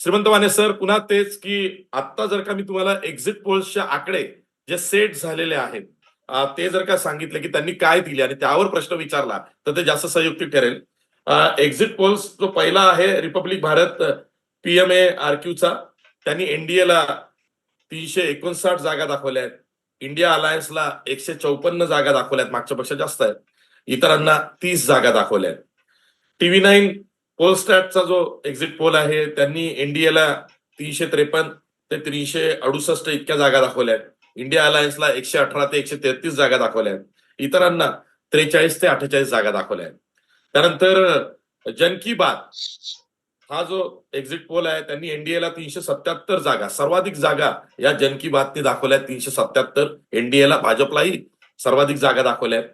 श्रीमंत माने सर पुन्हा तेच की आता जर का मी तुम्हाला एक्झिट पोल्सचे आकडे जे सेट झालेले आहेत ते जर का सांगितले की त्यांनी काय दिले आणि त्यावर प्रश्न विचारला तर ते जास्त संयुक्तिक ठरेल. एक्झिट पोल्स जो पहिला आहे रिपब्लिक भारत पीएमए आरक्यूचा त्यांनी एनडीएला तीनशे एकोणसाठ जागा दाखवल्या आहेत. इंडिया अलायन्सला एकशे चौपन्न जागा दाखवल्या मागच्या पेक्षा जास्त आहेत. इतरांना तीस जागा दाखवल्या आहेत. टीव्ही नाईन पोलस्टॅटचा जो एक्झिट पोल आहे त्यांनी एनडीएला तीनशे त्रेपन्न ते तीनशे अडुसष्ट इतक्या जागा दाखवल्या आहेत. इंडिया अलायन्सला एकशे अठरा ते एकशे तेहतीस जागा दाखवल्या आहेत. इतरांना त्रेचाळीस ते अठ्ठेचाळीस जागा दाखवल्या आहेत. त्यानंतर जन की बात हा जो एक्झिट पोल आहे त्यांनी एनडीएला तीनशे सत्याहत्तर जागा सर्वाधिक जागा या जन की बातने दाखवल्या आहेत. तीनशे सत्याहत्तर एनडीएला भाजपलाही सर्वाधिक जागा दाखवल्या आहेत.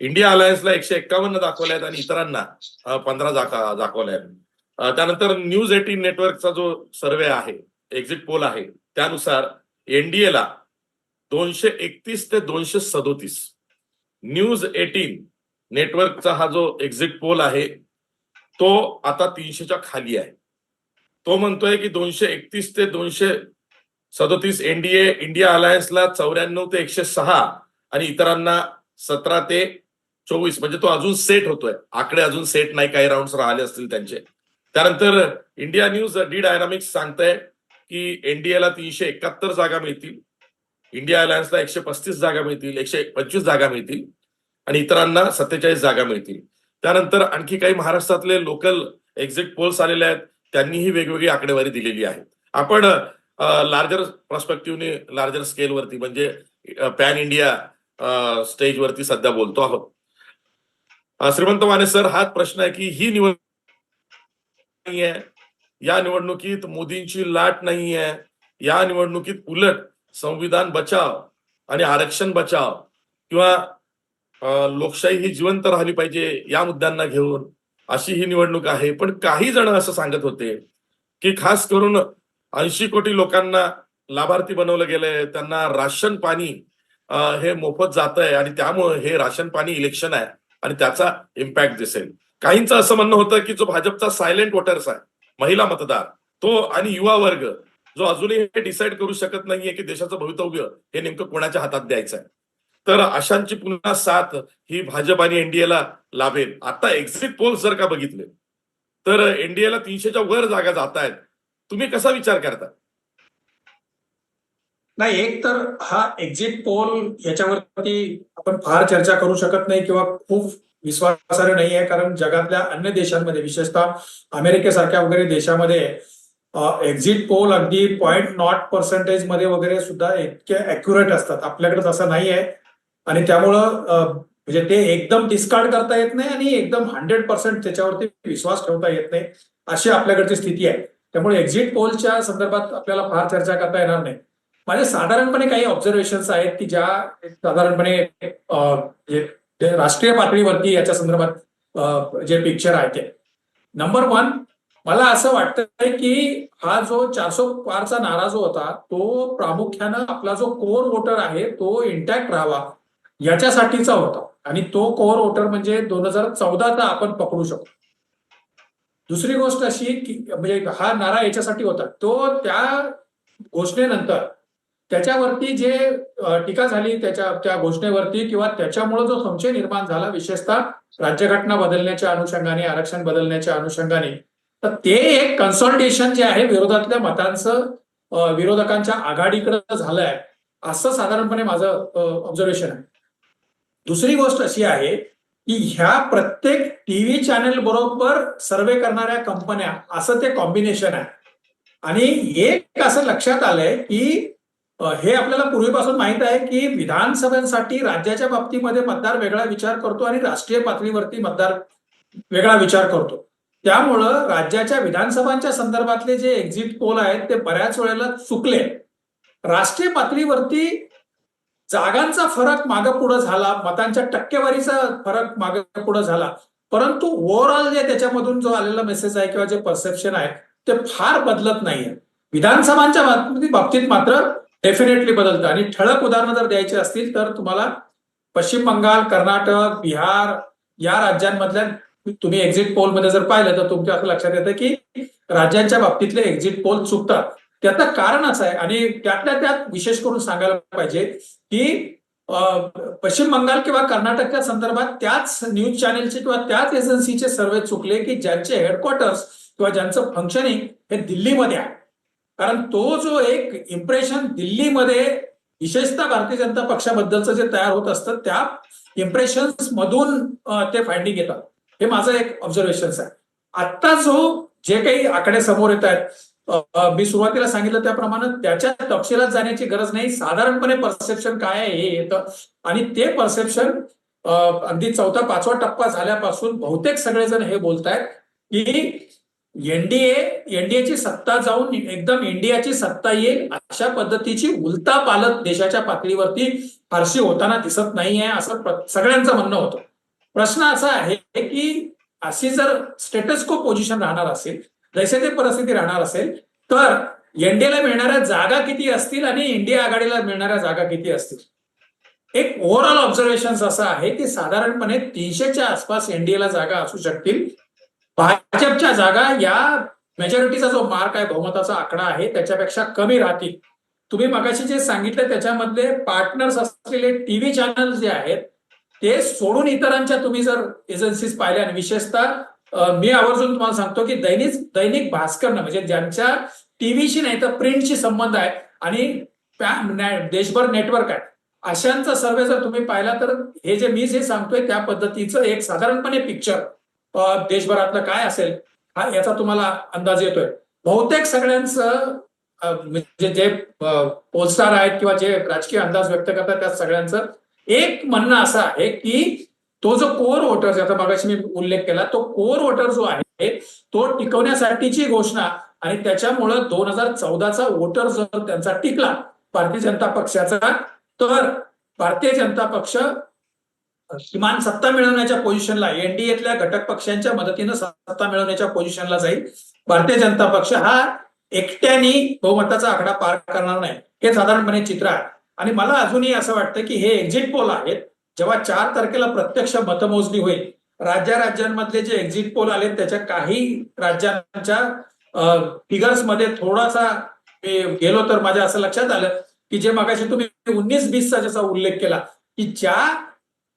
इंडिया अलायन्सला एकशे एक्कावन्न दाखवल्या आहेत आणि इतरांना पंधरा दाखा दाखवल्या आहेत. त्यानंतर न्यूज एटीन नेटवर्कचा जो सर्वे आहे एक्झिट पोल आहे त्यानुसार एनडीएला दोनशे एकतीस ते दोनशे सदोतीस न्यूज एटीन नेटवर्कचा हा जो एक्झिट पोल आहे तो आता तीनशेच्या खाली आहे. तो म्हणतोय की दोनशे एकतीस ते दोनशे सदोतीस एनडीए इंडिया अलायन्सला चौऱ्याण्णव ते एकशे सहा आणि इतरांना सतरा ते चोवीस म्हणजे तो अजून सेट होतोय. आकडे अजून सेट नाही काही राऊंड राहिले असतील त्यांचे. त्यानंतर इंडिया न्यूज डी डायनामिक्स सांगताय की एनडीएला तीनशे एकाहत्तर जागा मिळतील. इंडिया अलायन्सला एकशे पस्तीस जागा मिळतील एकशे पंचवीस जागा मिळतील आणि इतरांना सत्तेचाळीस जागा मिळतील. त्यानंतर आणखी काही महाराष्ट्रातले लोकल एक्झिट पोल्स आलेले आहेत त्यांनीही वेगवेगळी आकडेवारी दिलेली आहे. आपण लार्जर प्रॉस्पेक्टिव्हने लार्जर स्केलवरती म्हणजे पॅन इंडिया स्टेजवरती सध्या बोलतो आहोत. श्रीमंत माने सर हाच प्रश्न आहे की ही निवडणूक नाहीये. या निवडणुकीत मोदींची लाट नाहीये. या निवडणुकीत उलट संविधान बचाव आणि आरक्षण बचाव किंवा लोकशाही ही जिवंत राहिली पाहिजे या मुद्द्यांना घेऊन अशी ही निवडणूक आहे. पण काही जण असं सांगत होते की खास करून ऐंशी कोटी लोकांना लाभार्थी बनवलं गेलंय. त्यांना राशन पाणी हे मोफत जात आहे आणि त्यामुळे हे राशन पाणी इलेक्शन आहे. आणि त्याचा इम्पॅक्ट दिसेल. काहींचं असं म्हणणं होतं की जो भाजपचा सायलेंट वोटर्स आहे महिला मतदार तो आणि युवा वर्ग जो अजूनही हे डिसाईड करू शकत नाहीये की देशाचं भवितव्य हे नेमकं कोणाच्या हातात द्यायचं आहे. तर अशांची पुन्हा साथ ही भाजप आणि एनडीएला लाभेल. आता एक्झिट पोल्स जर का बघितले तर एनडीएला तीनशेच्या वर जागा जात आहेत तुम्ही कसा विचार करता? नाही एक तर हा एक्झिट पोल याच्यावरती आपण फार चर्चा करू शकत नाही किंवा खूप विश्वासार्ह नाही आहे कारण जगातल्या अन्य देशांमध्ये विशेषतः अमेरिकेसारख्या वगैरे देशामध्ये एक्झिट पोल अगदी पॉईंट नॉट पर्सेंटेजमध्ये वगैरे सुद्धा इतके अॅक्युरेट असतात. आपल्याकडे तसं नाही आहे. आणि त्यामुळं म्हणजे ते एकदम डिस्कार्ड करता येत नाही आणि एकदम हंड्रेड पर्सेंट त्याच्यावरती विश्वास ठेवता येत नाही अशी आपल्याकडची स्थिती आहे. त्यामुळे एक्झिट पोलच्या संदर्भात आपल्याला फार चर्चा करता येणार नाही. माझ्या साधारणपणे काही ऑब्झर्वेशन्स आहेत की ज्या साधारणपणे राष्ट्रीय पातळीवरती याच्या संदर्भात जे पिक्चर आहे ते. नंबर वन मला असं वाटतंय की हा जो चारशे पारचा नारा जो होता तो प्रामुख्यानं आपला जो कोर वोटर आहे तो इंटॅक्ट राहावा याच्यासाठीचा होता. आणि तो कोर वोटर म्हणजे दोन हजार चौदाचा आपण पकडू शकतो. दुसरी गोष्ट अशी की म्हणजे हा नारा याच्यासाठी होता. तो त्या घोषणेनंतर त्याच्यावरती जे टीका झाली त्याच्या त्या घोषणेवरती किंवा त्याच्यामुळे जो संशय निर्माण झाला विशेषतः राज्यघटना बदलण्याच्या अनुषंगाने आरक्षण बदलण्याच्या अनुषंगाने तर ते एक कन्सल्टेशन जे आहे विरोधातल्या मतांचं विरोधकांच्या आघाडीकडे झालंय असं साधारणपणे माझं ऑब्झर्वेशन आहे. दुसरी गोष्ट अशी आहे की ह्या प्रत्येक टीव्ही चॅनेल बरोबर सर्वे करणाऱ्या कंपन्या असं ते कॉम्बिनेशन आहे. आणि एक असं लक्षात आलंय की हे आपल्याला पूर्वीपासून माहीत आहे की विधानसभेसाठी राज्याच्या बाबतीमध्ये मतदार वेगळा विचार करतो आणि राष्ट्रीय पातळीवरती मतदार वेगळा विचार करतो. त्यामुळं राज्याच्या विधानसभांच्या संदर्भातले जे एक्झिट पोल आहेत ते बऱ्याच वेळेला चुकले. राष्ट्रीय पातळीवरती जागांचा फरक मागं पुढे झाला मतांच्या टक्केवारीचा फरक मागं पुढे झाला. परंतु ओव्हरऑल जे त्याच्यामधून जो आलेला मेसेज आहे किंवा जे परसेप्शन आहे ते फार बदलत नाहीये. विधानसभांच्या बाबतीत मात्र डेफिनेटली बदलतं. आणि ठळक उदाहरणं जर द्यायची असतील तर तुम्हाला पश्चिम बंगाल कर्नाटक बिहार या राज्यांमधल्या तुम्ही एक्झिट पोलमध्ये जर पाहिलं तर तुमच्या असं लक्षात येतं की राज्यांच्या बाबतीतले एक्झिट पोल चुकतात. त्याचं कारण असं आहे आणि त्यातल्या त्यात विशेष करून सांगायला पाहिजे की पश्चिम बंगाल किंवा कर्नाटकच्या संदर्भात त्याच न्यूज चॅनेलचे किंवा त्याच एजन्सीचे सर्वे चुकले की ज्यांचे हेडक्वार्टर्स किंवा ज्यांचं फंक्शनिंग हे दिल्लीमध्ये आहे. कारण तो जो एक इम्प्रेशन दिल्लीमध्ये विशेषतः भारतीय जनता पक्षाबद्दलचं जे तयार होत असतं त्या इम्प्रेशन्स मधून ते फाइंडिंग येतात. हे माझं एक ऑब्झर्वेशन आहे. आत्ता जो जे काही आकडे समोर येत आहेत मी सुरुवातीला सांगितलं त्याप्रमाणे त्याच्या तपशिलात जाण्याची गरज नाही. साधारणपणे परसेप्शन काय आहे हे येतं. आणि ते परसेप्शन अगदी चौथा पाचवा टप्पा झाल्यापासून बहुतेक सगळेजण हे बोलतायत की एनडीए एनडीएची सत्ता जाऊन एकदम इंडियाची सत्ता येईल अशा पद्धतीची उलता पालत देशाच्या पातळीवरती फारशी होताना दिसत नाहीये असं सगळ्यांचं म्हणणं होतं. प्रश्न असा आहे की अशी जर स्टेटस को पोझिशन राहणार असेल जैसे ते परिस्थिती राहणार असेल तर एनडीएला मिळणाऱ्या जागा किती असतील आणि इंडिया आघाडीला मिळणाऱ्या जागा किती असतील? एक ओव्हरऑल ऑब्झर्वेशन असं आहे की साधारणपणे तीनशेच्या आसपास एनडीएला जागा असू शकतील भाजपच्या जागा या मेजॉरिटीचा जो मार्क आहे बहुमताचा आकडा आहे त्याच्यापेक्षा कमी राहतील. तुम्ही मगाशी जे सांगितलं त्याच्यामधले पार्टनर्स असलेले टीव्ही चॅनल जे आहेत ते सोडून इतरांच्या तुम्ही जर एजन्सीज पाहिल्या आणि विशेषतः मी आवर्जून तुम्हाला सांगतो की दैनिक दैनिक भास्करनं म्हणजे ज्यांच्या टीव्हीशी नाही तर प्रिंटशी संबंध आहे आणि देशभर नेटवर्क आहे अशांचा सर्वे जर तुम्ही पाहिला तर हे जे मी जे सांगतोय त्या पद्धतीचं एक साधारणपणे पिक्चर देशभरातलं काय असेल हा याचा तुम्हाला अंदाज येतोय. बहुतेक सगळ्यांचं म्हणजे जे पोलस्टार आहेत किंवा जे राजकीय अंदाज व्यक्त करतात त्या सगळ्यांचं एक म्हणणं असं आहे की तो जो कोर वोटर ज्याचा मागाशी मी उल्लेख केला तो कोर वोटर जो आहे तो टिकवण्यासाठीची घोषणा आणि त्याच्यामुळं दोन हजार चौदाचा वोटर जर त्यांचा टिकला भारतीय जनता पक्षाचा तर भारतीय जनता पक्ष किमान सत्ता मिळवण्याच्या पोझिशनला एनडीएतल्या घटक पक्षांच्या मदतीनं सत्ता मिळवण्याच्या पोझिशनला जाईल. भारतीय जनता पक्ष हा एकट्याने बहुमताचा आकडा पार करणार नाही. हे साधारणपणे चित्र आहे. आणि मला अजूनही असं वाटतं की हे एक्झिट पोल आहेत. जेव्हा चार तारखेला प्रत्यक्ष मतमोजणी होईल राज्या राज्यांमधले जे एक्झिट पोल आले त्याच्या काही राज्यांच्या फिगर्समध्ये थोडासा गेलो तर माझ्या असं लक्षात आलं की जे मगाशी तुम्ही उन्नीस बीसचा ज्याचा उल्लेख केला की ज्या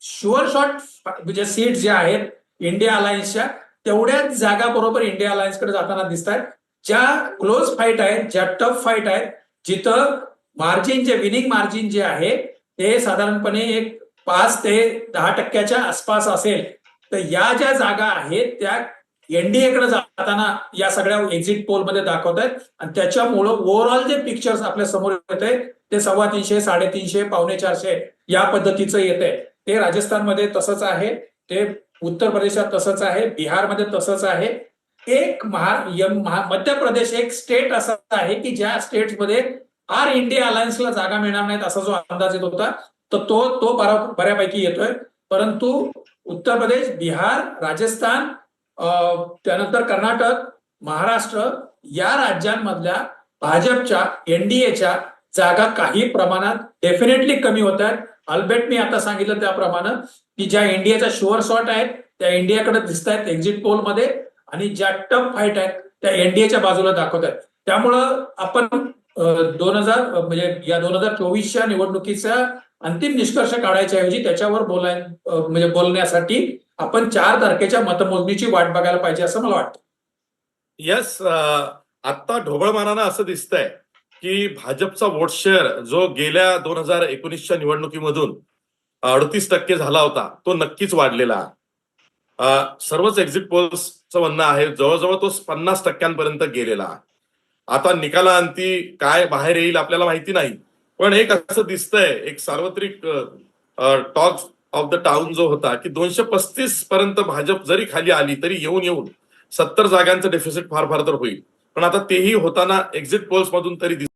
शुअर शॉट म्हणजे सीट जे आहेत इंडिया अलायन्सच्या तेवढ्याच जागा बरोबर इंडिया अलायन्सकडे जाताना दिसत आहेत ज्या क्लोज फाईट आहेत ज्या टफ फाईट आहेत जिथं मार्जिन जे विनिंग मार्जिन जे आहे ते साधारणपणे एक पाच ते दहा टक्क्याच्या आसपास असेल. तर या ज्या जागा आहेत त्या एनडीएकडे जाताना या सगळ्या एक्झिट पोलमध्ये दाखवत आहेत आणि त्याच्यामुळं ओव्हरऑल जे पिक्चर्स आपल्यासमोर येत आहे ते सव्वा तीनशे साडेतीनशे पावणे चारशे या पद्धतीचं येत आहे ते राजस्थानमध्ये तसंच आहे ते उत्तर प्रदेशात तसंच आहे बिहारमध्ये तसंच आहे. एक महा यम- महा- मध्य प्रदेश एक स्टेट असं आहे की ज्या स्टेट्समध्ये आर इंडिया अलायन्सला जागा मिळणार नाहीत असा जो अंदाज येत होता तर तो तो बऱ्यापैकी येतोय. परंतु उत्तर प्रदेश बिहार राजस्थान त्यानंतर कर्नाटक महाराष्ट्र या राज्यांमधल्या भाजपच्या एनडीएच्या जागा काही प्रमाणात डेफिनेटली कमी होत आहेत. अल्बेट मी आता सांगितलं त्याप्रमाणे की ज्या इंडियाच्या शुअर शॉट आहेत त्या इंडियाकडे दिसत आहेत एक्झिट पोलमध्ये आणि ज्या टफ फाईट आहेत त्या एनडीएच्या बाजूला दाखवत आहेत त्यामुळं आपण दोन हजार म्हणजे या दोन हजार चोवीसच्या निवडणुकीचा अंतिम निष्कर्ष काढायच्या ऐवजी त्याच्यावर बोलाय म्हणजे बोलण्यासाठी आपण चार तारखेच्या मतमोजणीची वाट बघायला पाहिजे असं मला वाटतं. यस आता ढोबळमानानं असं दिसतंय. की भाजपचा वोट शेअर जो गेल्या दोन हजार एकोणीसच्या निवडणुकीमधून अडतीस टक्के झाला होता तो नक्कीच वाढलेला सर्वच एक्झिट पोल्सचं म्हणणं आहे जवळजवळ तो पन्नास टक्क्यांपर्यंत गेलेला आता निकालाअंती काय बाहेर येईल आपल्याला माहिती नाही पण एक असं दिसतंय एक सार्वत्रिक टॉक ऑफ द टाउन जो होता की दोनशे पस्तीस पर्यंत भाजप जरी खाली आली तरी येऊन येऊन सत्तर जागांचं डेफिसिट फार फार तर होईल. पण आता तेही होताना एक्झिट पोल्स मधून तरी दिस-